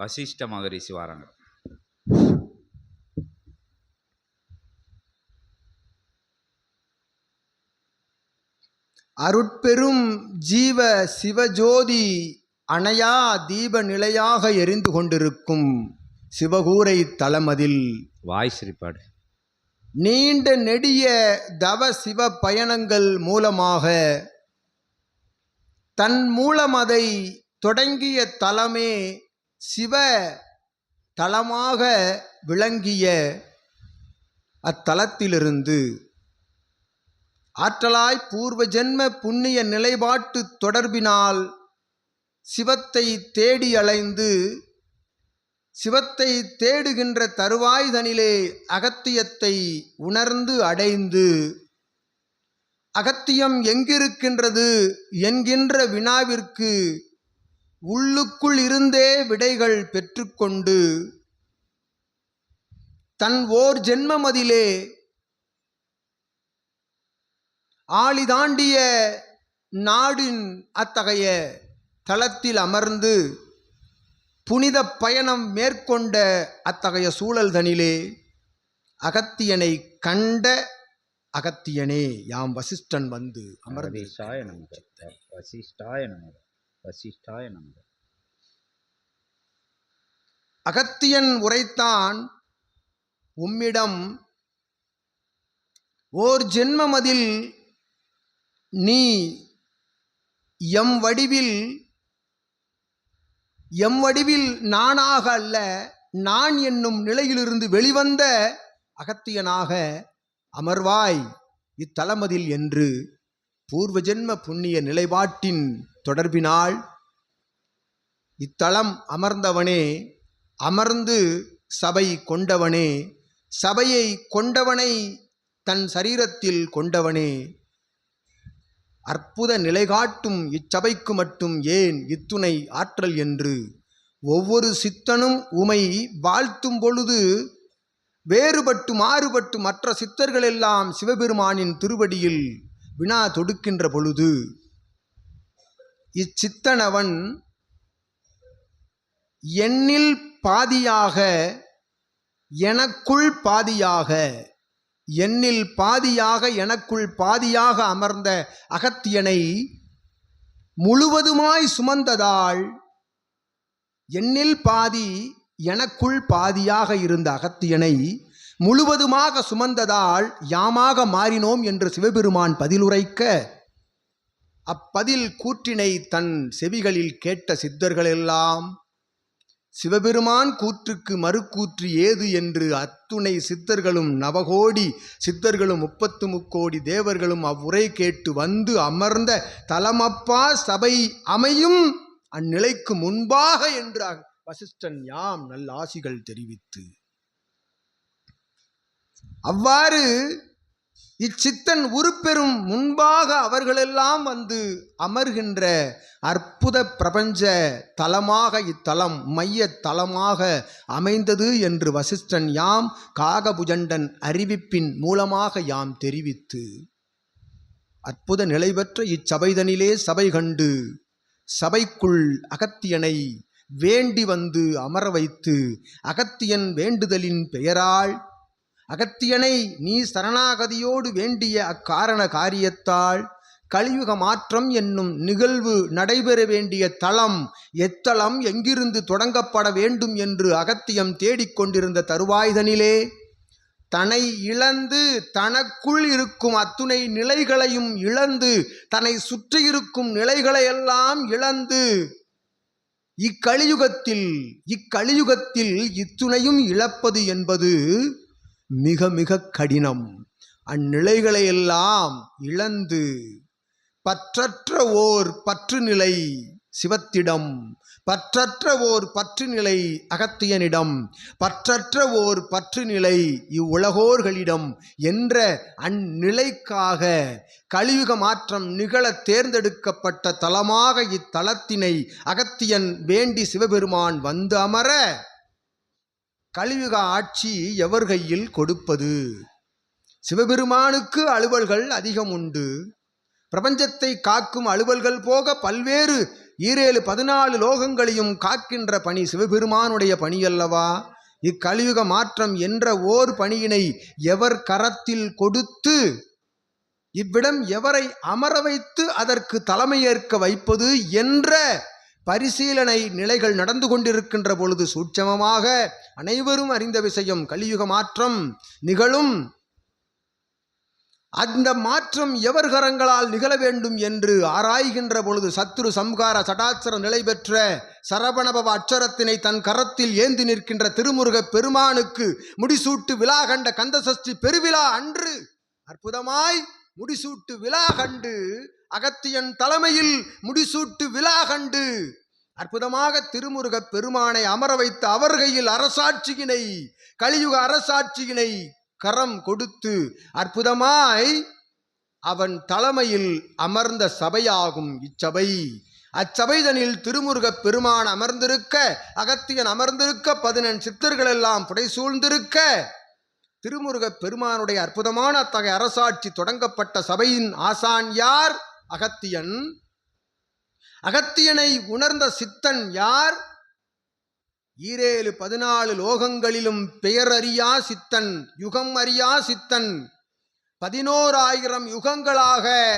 வசிஷ்ட மகரிஷி வராங்க அருட்பெரும் ஜீவ சிவஜோதி அணையா தீப நிலையாக எரிந்து கொண்டிருக்கும் சிவகூரை தலமதில். வாய் சிரிப்பாடு. நீண்ட நெடிய தவ சிவ பயணங்கள் மூலமாக தன் மூலம் அதை தொடங்கிய தலமே சிவ தலமாக விளங்கிய அத்தலத்திலிருந்து ஆற்றலாய் பூர்வ ஜென்ம புண்ணிய நிலைப்பாட்டு தொடர்பினால் சிவத்தை தேடி அலைந்து சிவத்தை தேடுகின்ற தருவாய்தனிலே அகத்தியத்தை உணர்ந்து அடைந்து அகத்தியம் எங்கிருக்கின்றது என்கின்ற வினாவிற்கு உள்ளுக்குள் இருந்தே விடைகள் பெற்றுக்கொண்டு தன் ஓர் ஜென்மமதிலே ஆளி தாண்டிய நாடின் அத்தகைய தளத்தில் அமர்ந்து புனித பயணம் மேற்கொண்ட அத்தகைய சூழல்தனிலே அகத்தியனை கண்ட அகத்தியனே யாம் வசிஷ்டன் வந்து அமர்ந்தேசாய வசிஷ்டாய நமக வசிஷ்டாய நமக. வசிஷ்டாய நமக அகத்தியன் உரைத்தான் உம்மிடம் ஓர் ஜென்மமதில் நீ எம் வடிவில் எம் வடிவில் நானாக அல்ல நான் என்னும் நிலையிலிருந்து வெளிவந்த அகத்தியனாக அமர்வாய் இத்தலமதில் என்று பூர்வ ஜென்ம புண்ணிய நிலைப்பாட்டின் தொடர்பினால் இத்தலம் அமர்ந்தவனே அமர்ந்து சபை கொண்டவனே சபையை கொண்டவனை தன் சரீரத்தில் கொண்டவனே. அற்புத நிலைகாட்டும் இச்சபைக்கு மட்டும் ஏன் இத்துணை ஆற்றல் என்று? ஒவ்வொரு சித்தனும் உமை வாழ்த்தும் பொழுது வேறுபட்டு மாறுபட்டு மற்ற சித்தர்கள் எல்லாம் சிவபெருமானின் திருவடியில் வினா தொடுக்கின்ற பொழுது இச்சித்தனவன் என்னில் பாதியாக எனக்குள் பாதியாக என்னில் பாதியாக எனக்குள் பாதியாக அமர்ந்த அகத்தியனை முழுவதுமாய் சுமந்ததால் என்னில் பாதி எனக்குள் பாதியாக இருந்த அகத்தியனை முழுவதுமாக சுமந்ததால் யாமாக மாறினோம் என்று சிவபெருமான் பதிலுரைக்க அப்பதில் கூற்றினை தன் செவிகளில் கேட்ட சித்தர்களெல்லாம் சிவபெருமான் கூற்றுக்கு மறுக்கூற்று ஏது? என்று அத்துணை சித்தர்களும் நவகோடி சித்தர்களும் முப்பத்து முக்கோடி தேவர்களும் அவ்வுரை கேட்டு வந்து அமர்ந்த தலமப்பா சபை அமையும் அந்நிலைக்கு முன்பாக என்று வசிஷ்டன் யாம் நல்ல ஆசிகள் தெரிவித்து. அவ்வாறு இச்சித்தன் உருப்பெறும் முன்பாக அவர்களெல்லாம் வந்து அமர்கின்ற அற்புத பிரபஞ்ச தலமாக இத்தலம் மைய தலமாக அமைந்தது என்று வசிஷ்டன் யாம் காகபுஜண்டன் அறிவிப்பின் மூலமாக யாம் தெரிவித்து. அற்புத நிலை பெற்ற இச்சபைதனிலே சபை கண்டு சபைக்குள் அகத்தியனை வேண்டி வந்து அமர வைத்து அகத்தியன் வேண்டுதலின் பெயரால் அகத்தியனை நீ சரணாகதியோடு வேண்டிய அக்காரண காரியத்தால் கலியுக மாற்றம் என்னும் நிகழ்வு நடைபெற வேண்டிய தளம் எத்தளம் எங்கிருந்து தொடங்கப்பட வேண்டும் என்று அகத்தியம் தேடிக்கொண்டிருந்த தருவாய்தனிலே தன்னை இழந்து தனக்குள் இருக்கும் அத்துணை நிலைகளையும் இழந்து தன்னை சுற்றியிருக்கும் நிலைகளையெல்லாம் இழந்து இக்கலியுகத்தில் இக்கலியுகத்தில் இத்துணையும் இழப்பது என்பது மிக மிக கடினம். அந்நிலைகளையெல்லாம் இழந்து பற்றற்ற ஓர் பற்றுநிலை சிவத்திடம் பற்றற்ற ஓர் பற்றுநிலை அகத்தியனிடம் பற்றற்ற ஓர் பற்றுநிலை இவ்வுலகோர்களிடம் என்ற அந்நிலைக்காக கலியுக மாற்றம் நிகழ தேர்ந்தெடுக்கப்பட்ட தலமாக இத்தலத்தினை அகத்தியன் வேண்டி சிவபெருமான் வந்து அமர கலியுக ஆட்சி எவர் கையில் கொடுப்பது? சிவபெருமானுக்கு அலுவல்கள் அதிகம் உண்டு. பிரபஞ்சத்தை காக்கும் அலுவல்கள் போக பல்வேறு ஈரேழு பதினாலு லோகங்களையும் காக்கின்ற பணி சிவபெருமானுடைய பணியல்லவா? இக்கலியுக மாற்றம் என்ற ஓர் பணியினை எவர் கரத்தில் கொடுத்து இவ்விடம் எவரை அமர வைத்து அதற்கு தலைமையேற்க வைப்பது என்ற பரிசீலனை நிலைகள் நடந்து கொண்டிருக்கின்ற பொழுது சூட்சமமாக அனைவரும் அறிந்த விஷயம் கலியுக மாற்றம் நிகழும். அந்த மாற்றம் எவர் கரங்களால் நிகழ வேண்டும் என்று ஆராய்கின்ற பொழுது சத்துரு சம்கார சடாச்சர நிலை பெற்ற சரவணபவ அச்சரத்தினை தன் கரத்தில் ஏந்தி நிற்கின்ற திருமுருகப் பெருமானுக்கு முடிசூட்டு விழா கண்ட கந்தசஷ்டி பெருவிழா அன்று அற்புதமாய் முடிசூட்டு விழா கண்டு அகத்தியன் தலைமையில் முடிசூட்டு விழா கண்டு அற்புதமாக திருமுருகப் பெருமானை அமர வைத்த அவர் கையில் அரசாட்சியினை கலியுக அரசாட்சியினை கரம் கொடுத்து அற்புதமாய் அவன் தலைமையில் அமர்ந்த சபையாகும் இச்சபை. அச்சபைதனில் திருமுருகப் பெருமான் அமர்ந்திருக்க அகத்தியன் அமர்ந்திருக்க பதினெண் சித்தர்கள் எல்லாம் புடைசூழ்ந்திருக்க திருமுருகப் பெருமானுடைய அற்புதமான அத்தகைய அரசாட்சி தொடங்கப்பட்ட சபையின் ஆசான் யார்? அகத்தியன். அகத்தியனை உணர்ந்த சித்தன் யார்? ஈரேழு பதினாலு லோகங்களிலும் பெயர் அறியா சித்தன் யுகம் அறியா சித்தன். பதினோராயிரம் யுகங்களாக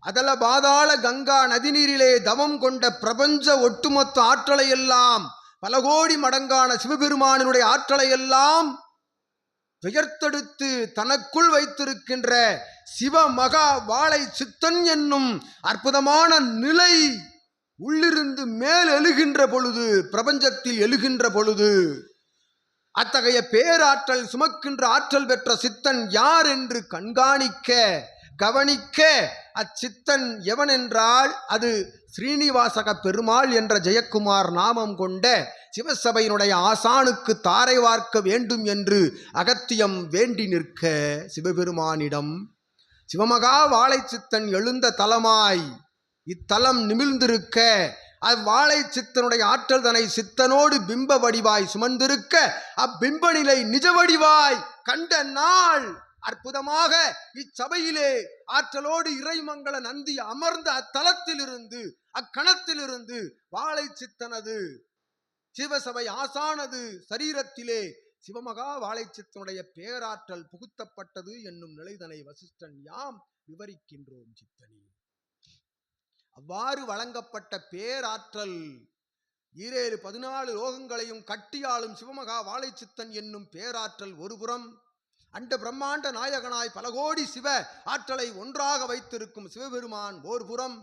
அதல பாதாள கங்கா நதிநீரிலே தவம் கொண்ட பிரபஞ்ச ஒட்டுமொத்த ஆற்றலை எல்லாம் பல கோடி மடங்கான சிவபெருமானினுடைய ஆற்றலை எல்லாம் பெயர்த்தெடுத்து தனக்குள் வைத்திருக்கின்ற சிவ மகா வாழை சித்தன் என்னும் அற்புதமான நிலை உள்ளிருந்து மேல் எழுகின்ற பொழுது பிரபஞ்சத்தில் எழுகின்ற பொழுது அத்தகைய பேராற்றல் சுமக்கின்ற ஆற்றல் பெற்ற சித்தன் யார் என்று கண்காணிக்க கவனிக்க அச்சித்தன் எவன் என்றால் அது ஸ்ரீனிவாசக பெருமாள் என்ற ஜெயக்குமார் நாமம் கொண்ட சிவசபையினுடைய ஆசானுக்கு தாரை வார்க்க வேண்டும் என்று அகத்தியம் வேண்டி நிற்க சிவபெருமானிடம் சிவமகா வாழை சித்தன் எழுந்த தலமாய் இத்தலம் நிமிழ்ந்திருக்க அவ்வாழை சித்தனுடைய ஆற்றல் தனை சித்தனோடு பிம்ப வடிவாய் சுமந்திருக்க அப்பிம்ப நிலை நிஜ வடிவாய் கண்ட நாள் அற்புதமாக இச்சபையிலே ஆற்றலோடு இறைமங்கள நந்தி அமர்ந்த அத்தலத்திலிருந்து அக்கணத்திலிருந்து வாழை சித்தனது சிவசபை ஆசானது சரீரத்திலே சிவமகா வாழைச்சித்தனுடைய பேராற்றல் புகுத்தப்பட்டது என்னும் நிலைதனை வசிஷ்டன் யாம் விவரிக்கின்றோம் சித்தனி. அவ்வாறு வழங்கப்பட்ட பேராற்றல் ஈரேழு பதினாலு லோகங்களையும் கட்டியாளும் சிவமகா வாழைச்சித்தன் என்னும் பேராற்றல் ஒருபுறம் அண்ட பிரம்மாண்ட நாயகனாய் பல கோடி சிவ ஆற்றலை ஒன்றாக வைத்திருக்கும் சிவபெருமான் ஓர்புறம்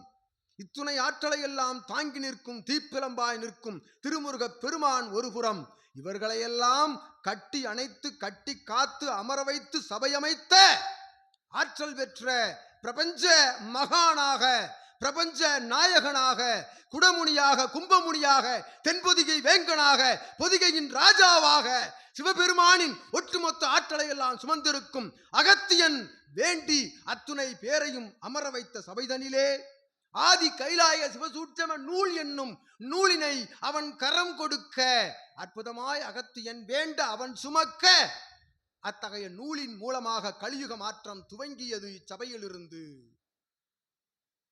இத்துணை ஆற்றலை எல்லாம் தாங்கி நிற்கும் தீப்பிலம்பாய் நிற்கும் திருமுருகப் பெருமான் ஒருபுறம் இவர்களையெல்லாம் கட்டி அணைத்து கட்டி காத்து அமர வைத்து சபையமைத்த ஆற்றல் பெற்ற பிரபஞ்ச மகானாக பிரபஞ்ச நாயகனாக குடமுனியாக கும்பமுனியாக தென்பொதிகை வேங்கனாக பொதிகையின் ராஜாவாக சிவபெருமானின் ஒட்டுமொத்த ஆற்றலை எல்லாம் சுமந்திருக்கும் அகத்தியன் வேண்டி அத்துணை பேரையும் அமர வைத்த சபைதனிலே ஆதி கைலாய சிவசூட்சம நூல் என்னும் நூலினை அவன் கரம் கொடுக்க அற்புதமாய் அகத்தியன் வேண்ட அவன் சுமக்க அத்தகைய நூலின் மூலமாக கலியுக மாற்றம் துவங்கியது இச்சபையிலிருந்து.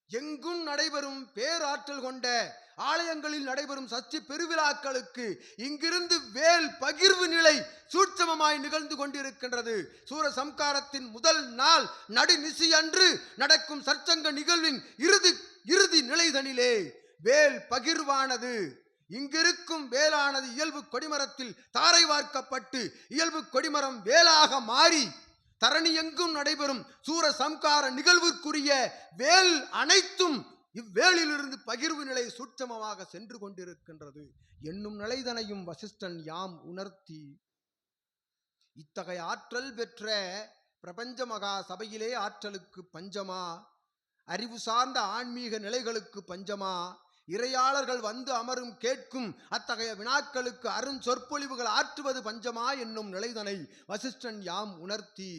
எங்கும் நடைபெறும் பேராற்றல் கொண்ட ஆலயங்களில் நடைபெறும் சஷ்டி பெருவிழாக்களுக்கு இங்கிருந்து வேல் பகிர்வு நிலை சூட்சமமாய் நிகழ்ந்து கொண்டிருக்கின்றது. சூர சம்காரத்தின் முதல் நாள் நடுநிசி அன்று நடக்கும் சற்சங்க நிகழ்வின் இறுதி இறுதி நிலைதனிலே வேல் பகிர்வானது. இங்கிருக்கும் வேலானது இயல்பு கொடிமரத்தில் தாரை வார்க்கப்பட்டு இயல்பு கொடிமரம் வேலாக மாறி தரணி எங்கும் நடைபெறும் சூர சம்கார நிகழ்விற்குரிய வேல் அனைத்தும் இவ்வேலிலிருந்து பகிர்வு நிலை சூட்சமமாக சென்று கொண்டிருக்கின்றது. என்னும் நிலைதனையும் வசிஷ்டன் யாம் உணர்த்தி இத்தகைய ஆற்றல் பெற்ற பிரபஞ்ச மகா சபையிலே ஆற்றலுக்கு பஞ்சமா? அறிவு சார்ந்த ஆன்மீக நிலைகளுக்கு பஞ்சமா? இறையாளர்கள் வந்து அமரும் கேட்கும் அத்தகைய வினாக்களுக்கு அருண் சொற்பொழிவுகள் ஆற்றுவது பஞ்சமா என்னும் நிலைதனை வசிஷ்டன் யாம் உணர்த்தி.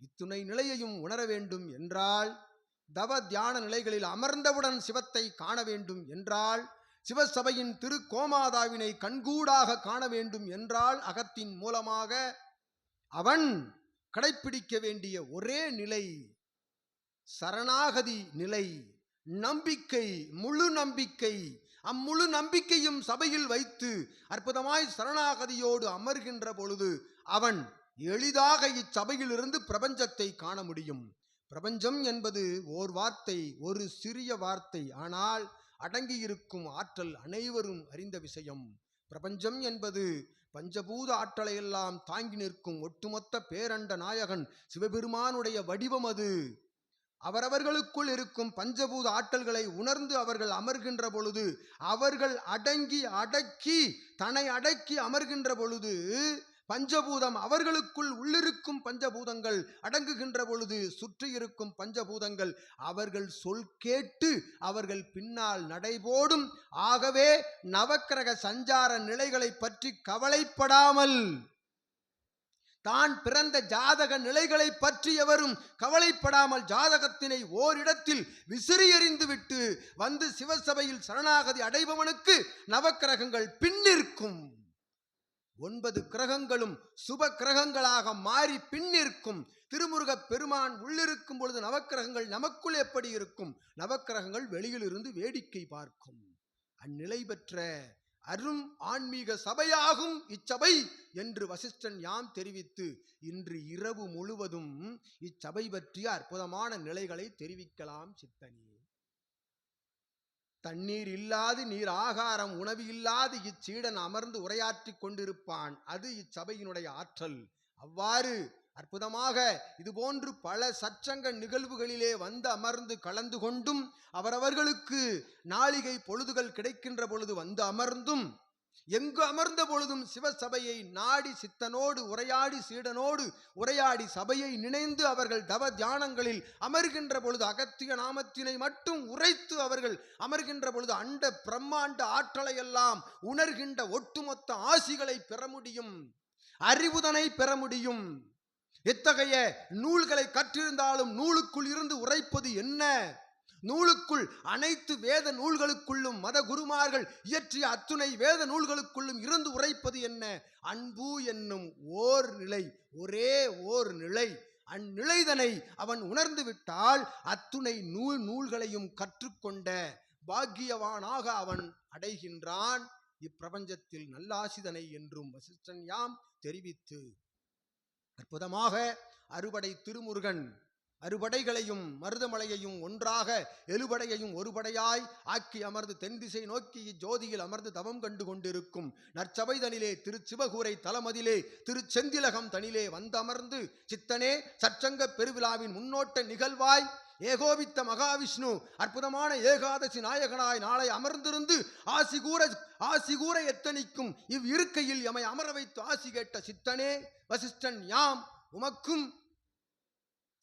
இத்துணை நிலையையும் உணர வேண்டும் என்றால் தவ தியான நிலைகளில் அமர்ந்தவுடன் சிவத்தை காண வேண்டும் என்றால் சிவசபையின் திரு கோமாதாவினை கண்கூடாக காண வேண்டும் என்றால் அகத்தின் மூலமாக அவன் கடைப்பிடிக்க வேண்டிய ஒரே நிலை. சரணாகதி நிலை நம்பிக்கை முழு நம்பிக்கை. அம்முழு நம்பிக்கையும் சபையில் வைத்து அற்புதமாய் சரணாகதியோடு அமர்கின்ற பொழுது அவன் எளிதாக இச்சபையிலிருந்து பிரபஞ்சத்தை காண முடியும். பிரபஞ்சம் என்பது ஓர் வார்த்தை ஒரு சிறிய வார்த்தை. ஆனால் அடங்கியிருக்கும் ஆற்றல் அனைவரும் அறிந்த விஷயம். பிரபஞ்சம் என்பது பஞ்சபூத ஆற்றலையெல்லாம் தாங்கி நிற்கும் ஒட்டுமொத்த பேரண்ட நாயகன் சிவபெருமானுடைய வடிவம் அது. அவரவர்களுக்குள் இருக்கும் பஞ்சபூத ஆற்றல்களை உணர்ந்து அவர்கள் அமர்கின்ற பொழுது அவர்கள் அடங்கி அடக்கி தன்னை அடக்கி அமர்கின்ற பொழுது பஞ்சபூதம் அவர்களுக்குள் உள்ளிருக்கும் பஞ்சபூதங்கள் அடங்குகின்ற பொழுது சுற்றி இருக்கும் பஞ்சபூதங்கள் அவர்கள் சொல் கேட்டு அவர்கள் பின்னால் நடைபோடும். ஆகவே நவக்கிரக சஞ்சார நிலைகளை பற்றி கவலைப்படாமல் தான் பிறந்த ஜாதக நிலைகளை பற்றி எவரும் கவலைப்படாமல் ஜாதகத்தினை ஓரிடத்தில் விசிறி எறிந்துவிட்டு வந்து சிவசபையில் சரணாகதி அடைபவனுக்கு நவக்கிரகங்கள் பின்னிற்கும் ஒன்பது கிரகங்களும் சுப கிரகங்களாக மாறி பின்னிற்கும் திருமுருகப் பெருமான் உள்ளிருக்கும் பொழுது நவக்கிரகங்கள் நமக்குள் எப்படி இருக்கும்? நவக்கிரகங்கள் வெளியிலிருந்து வேடிக்கை பார்க்கும். அந்நிலை பெற்ற அரும் ஆன்மீக சபையாகும் இச்சபை என்று வசிஷ்டன் யாம் தெரிவித்து இன்று இரவு முழுவதும் இச்சபை பற்றிய அற்புதமான நிலைகளை தெரிவிக்கலாம் சித்தனே. தண்ணீர் இல்லாது நீர் ஆகாரம் உணவு இல்லாது இச்சீடன் அமர்ந்து உரையாற்றிக் கொண்டிருப்பான். அது இச்சபையினுடைய ஆற்றல். அவ்வாறு அற்புதமாக இதுபோன்று பல சச்சங்க நிகழ்வுகளிலே வந்து அமர்ந்து கலந்து கொண்டும் அவரவர்களுக்கு நாளிகை பொழுதுகள் கிடைக்கின்ற பொழுது வந்து அமர்ந்தும் எங்கு அமர்ந்த பொழுதும் சிவசபையை நாடி சித்தனோடு உரையாடி சீடனோடு உரையாடி சபையை நினைந்து அவர்கள் தவ தியானங்களில் அமர்கின்ற பொழுது அகத்திய நாமத்தினை மட்டும் உரைத்து அவர்கள் அமர்கின்ற பொழுது அண்ட பிரம்மாண்ட ஆற்றலை எல்லாம் உணர்கின்ற ஒட்டுமொத்த ஆசிகளை பெற முடியும் அறிவுதனை பெற முடியும். எத்தகைய நூல்களை கற்றிருந்தாலும் நூலுக்குள் இருந்து உரைப்பது என்ன? நூலுக்குள் அனைத்து வேத நூல்களுக்குள்ளும் மத குருமார்கள் இயற்றிய அத்துணை வேத நூல்களுக்குள்ளும் இருந்து உரைப்பது என்ன? அன்பு என்னும் ஓர் நிலை ஒரே ஓர் நிலை. அந்நிலைதனை அவன் உணர்ந்து விட்டால் அத்துணை நூல் நூல்களையும் கற்றுக்கொண்ட பாக்கியவானாக அவன் அடைகின்றான். இப்பிரபஞ்சத்தில் நல்லாசிதனை என்றும் வசிஷ்டன் யாம் தெரிவித்து அற்புதமாக அறுபடை திருமுருகன் அறுபடைகளையும் மருதமலையையும் ஒன்றாக எழுபடையையும் ஒருபடையாய் ஆக்கி அமர்ந்து தென் திசை நோக்கி இஜோதியில் அமர்ந்து தவம் கண்டு கொண்டிருக்கும் நற்சபை தனிலே திருச்சிவகூரை தலமதிலே திருச்செந்திலகம் தனிலே வந்தமர்ந்து சித்தனே சற்சங்க பெருவிழாவின் முன்னோட்ட நிகழ்வாய் ஏகோபித்த மகாவிஷ்ணு அற்புதமான ஏகாதசி நாயகனாய் நாளை அமர்ந்திருந்து ஆசி கூற ஆசி கூற எத்தனிக்கும் இவ் இருக்கையில் எமை அமர வைத்து ஆசி கேட்ட சித்தனே வசிஷ்டன் யாம் உமக்கும்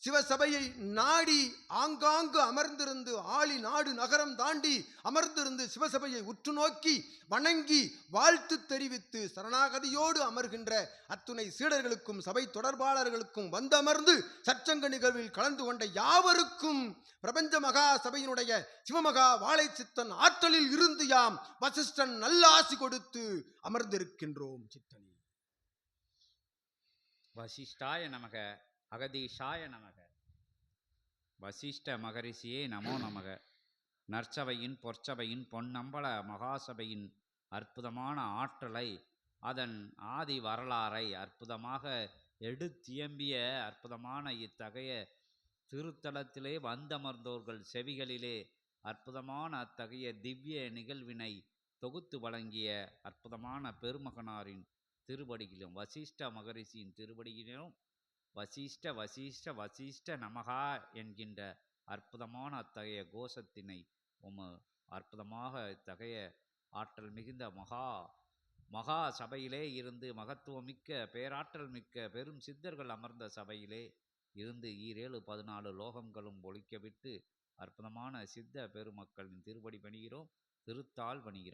சிவசபையை நாடி ஆங்காங்கு அமர்ந்திருந்து ஆளி நாடு நகரம் தாண்டி அமர்ந்திருந்து சிவசபையை உற்று நோக்கி வணங்கி வாழ்த்து தெரிவித்து சரணாகதியோடு அமர்கின்ற அத்துணை சீடர்களுக்கும் சபை தொடர்பாளர்களுக்கும் வந்தமர்ந்து சச்சங்க நிகழ்வில் கலந்து கொண்ட யாவருக்கும் பிரபஞ்ச மகா சபையினுடைய சிவமகா வாழை சித்தன் ஆற்றலில் இருந்து யாம் வசிஷ்டன் நல்லாசி கொடுத்து அமர்ந்திருக்கின்றோம் சித்தனி. வசிஷ்டாய நமக. அகதீஷாய நமக. வசிஷ்ட மகரிஷியே நமோ நமக. நற்சபையின் பொற்சபையின் பொன்னம்பல மகாசபையின் அற்புதமான ஆற்றலை அதன் ஆதி வரலாறை அற்புதமாக எடுத்தியம்பிய அற்புதமான இத்தகைய திருத்தலத்திலே வந்தமர்ந்தோர்கள் செவிகளிலே அற்புதமான அத்தகைய திவ்ய நிகழ்வினை தொகுத்து வழங்கிய அற்புதமான பெருமகனாரின் திருவடியிலும் வசிஷ்ட மகரிஷியின் திருவடியிலும் வசிஷ்ட வசிஷ்ட வசிஷ்ட நமகா என்கின்ற அற்புதமான அத்தகைய கோஷத்தினை உம அற்புதமாக இத்தகைய ஆற்றல் மிகுந்த மகா மகா சபையிலே இருந்து மகத்துவமிக்க பேராற்றல் மிக்க பெரும் சித்தர்கள் அமர்ந்த சபையிலே இருந்து ஈரேழு பதினாலு லோகங்களும் ஒழிக்கவிட்டு அற்புதமான சித்த பெருமக்களின் திருவடி பணிகிறோம் திருத்தால் பணிகிறோம்.